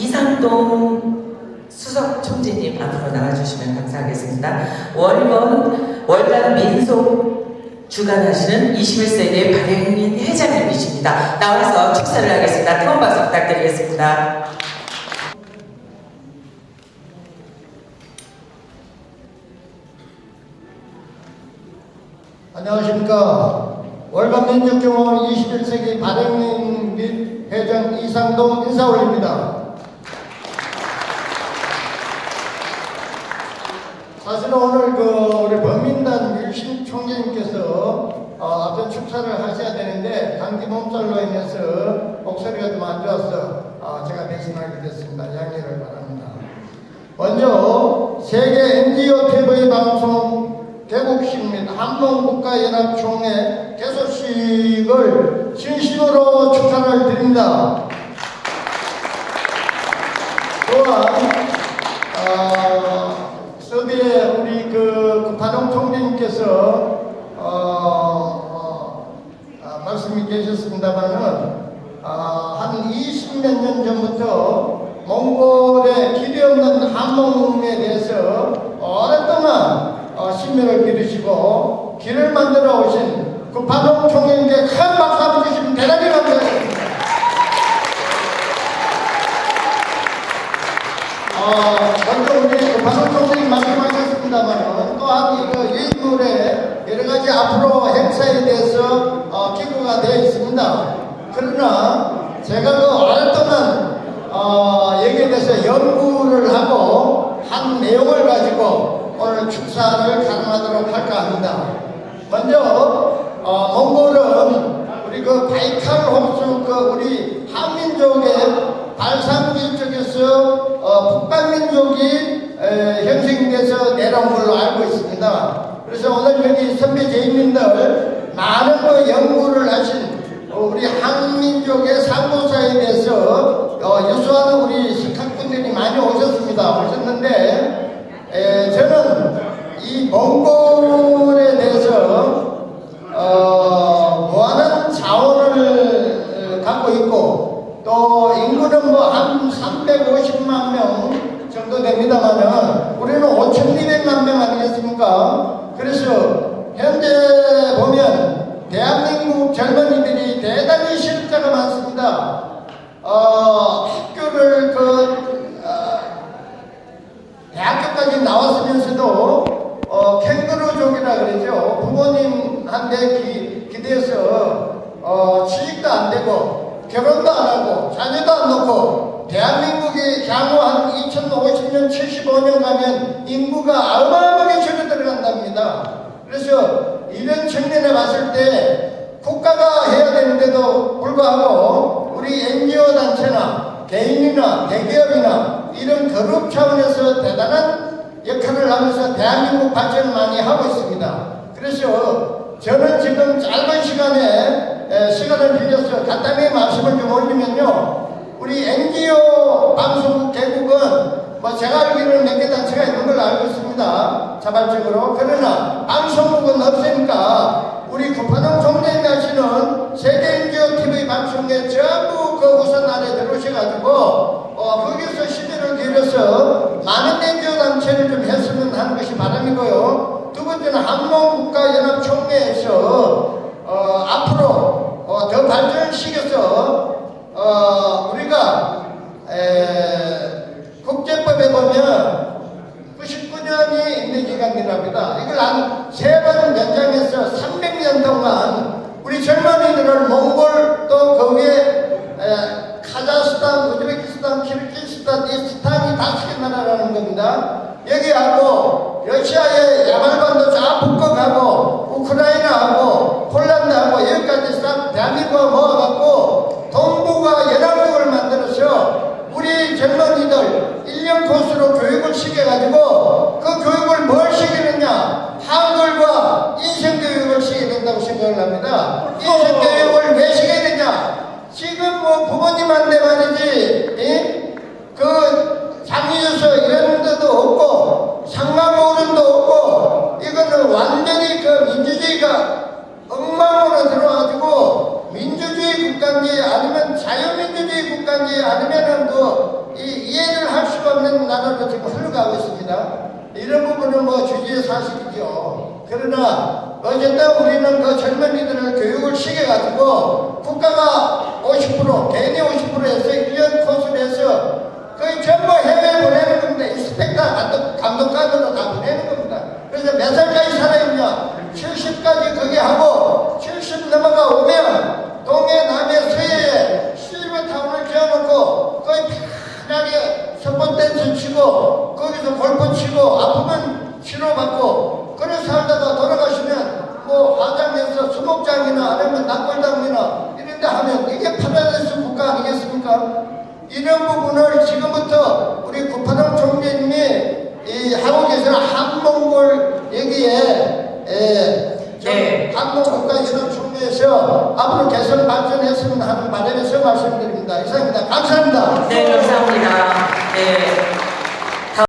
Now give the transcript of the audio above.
이상동 수석 총재님 앞으로 나와주시면 감사하겠습니다. 월간, 월간 민속 주관하시는 21세기 발행인 회장님이십니다. 나와서 축사를 하겠습니다. 뜨거운 박수 부탁드리겠습니다. 안녕하십니까. 월간 민족경호 21세기 발행인 및 회장 이상동 인사 올립니다. 사실은 오늘 그 우리 범민단 율신 총재님께서 어, 앞에 축사를 하셔야 되는데 감기 몸살로 인해서 목소리가 좀 안 좋아서 어, 제가 대신하게 됐습니다. 양해를 바랍니다. 먼저 세계 NGO TV 방송 개국식 및 한국국가연합총회 개소식을 진심으로 축하를 드립니다. 또한 어, 서비에 우리 그 총재님께서 어, 어, 아, 말씀이 계셨습니다만은 아, 한 20몇 년 전부터 몽골의 길이 없는 한몽에 대해서 오랫동안 어, 신명을 기르시고 길을 만들어 오신 구파동 총재님께 큰 박수 한번 주시면 대단히 감사드립니다. 어, 먼저 우리 그 박원 총장님 말씀하셨습니다만 또한 이거 유인물에 여러 가지 행사에 대해서 어, 기고가 되어 있습니다. 그러나 제가 그 오랫동안 어, 여기에 대해서 연구를 하고 한 내용을 가지고 오늘 축사를 가능하도록 할까 합니다. 먼저 어, 몽골은 우리 그 바이칼 호수 그 우리 한민족의 발상지 쪽에서 어, 북방민족이 에, 형성돼서 내려온 걸로 알고 있습니다. 그래서 오늘 여기 선배 제인님들 많은 그 연구를 하신 어, 우리 한민족의 상고사에 대해서 어, 유수하는 우리 식학분들이 많이 오셨습니다. 오셨는데 에, 저는 이 몽골에 대해서 어, 무한한 자원을 어, 갖고 있고 또 인구는 뭐 한 350만 명 정도 됩니다만은 우리는 5,200만 명 아니겠습니까? 그래서 현재 보면 대한민국 젊은이들이 대단히 실력자가 많습니다. 어, 학교를 그 어, 대학교까지 나왔으면서도 어, 캥거루족이라 그러죠. 부모님한테 기, 기대서 어, 취직도 안 되고 결혼도 안 하고 자녀도 안 놓고 대한민국이 향후 한 2050년 75년 가면 인구가 어마어마 줄어들어간답니다. 그래서 이런 측면에 봤을 때 국가가 해야 되는데도 불구하고 우리 NGO 단체나 개인이나 대기업이나 이런 그룹 차원에서 대단한 역할을 하면서 대한민국 발전을 많이 하고 있습니다. 그래서 저는 지금 짧은 시간에 에, 시간을 빌려서 간단히 말씀을 좀 올리면요. 우리 NGO 방송국 개국은 뭐 제가 알기로는 몇 개 단체가 있는 자발적으로. 그러나 방송국은 없으니까 우리 구파동 총장님이 하시는 세계 NGO TV 방송에 전부 그 우선 아래 들어오셔가지고 어, 거기서 시대를 기울여서 많은 NGO 단체를 좀 했으면 하는 것이 바람이고요. 두 번째는 한국국가연합총회에서 어, 앞으로 어, 더 발전시켜서 어, 우리가 에, 국제법에 보면 99년이 있는 기 젊은이들 1년 코스로 교육을 시켜가지고 그 교육을 뭘 시키느냐? 한글과 인생교육을 시켜야 된다고 생각을 합니다. 인생교육을 왜 시켜야 되냐? 지금 뭐 부모님한테 말이지 예? 그 장유서 이런 데도 없고 상마모른도 없고 이거는 완전히 그 민주주의가 엉망으로 들어와가지고 민주주의 국가인지 아니면 자유민주주의 국가인지 아니면은 그 이 해보는 나라로 지금 흘러가고 있습니다. 이런 부분은 뭐 주지의 사실이죠. 그러나 어쨌든 우리는 그 젊은이들을 교육을 시켜가지고 국가가 50% 개인이 50%에서 1년 코스를 해서 거의 전부 해외에 보내는 겁니다. 인스펙터 감독, 감독관으로 다 보내는 겁니다. 그래서 몇 살까지 살아있냐? 70까지 거기 하고 70 넘어가 오면 동해, 남해, 서해에 실버타운을 지어놓고 거의 편하게 스포 댄스 치고 거기서 골프 치고 아프면 치료받고 그래 살다가 돌아가시면 뭐 화장에서 수목장이나 아니면 낙골당이나 이런 데 하면 이게 파라다이스 국가 아니겠습니까? 이런 부분을 지금부터 우리 구파동 총재님이 이 하고 계시는 한몽골 여기에 에, 좀 네. 한국 국가 이런 위해서 앞으로 계속 발전했으면 하는 바람에서 말씀드립니다. 이상입니다. 감사합니다. 네, 감사합니다. 네.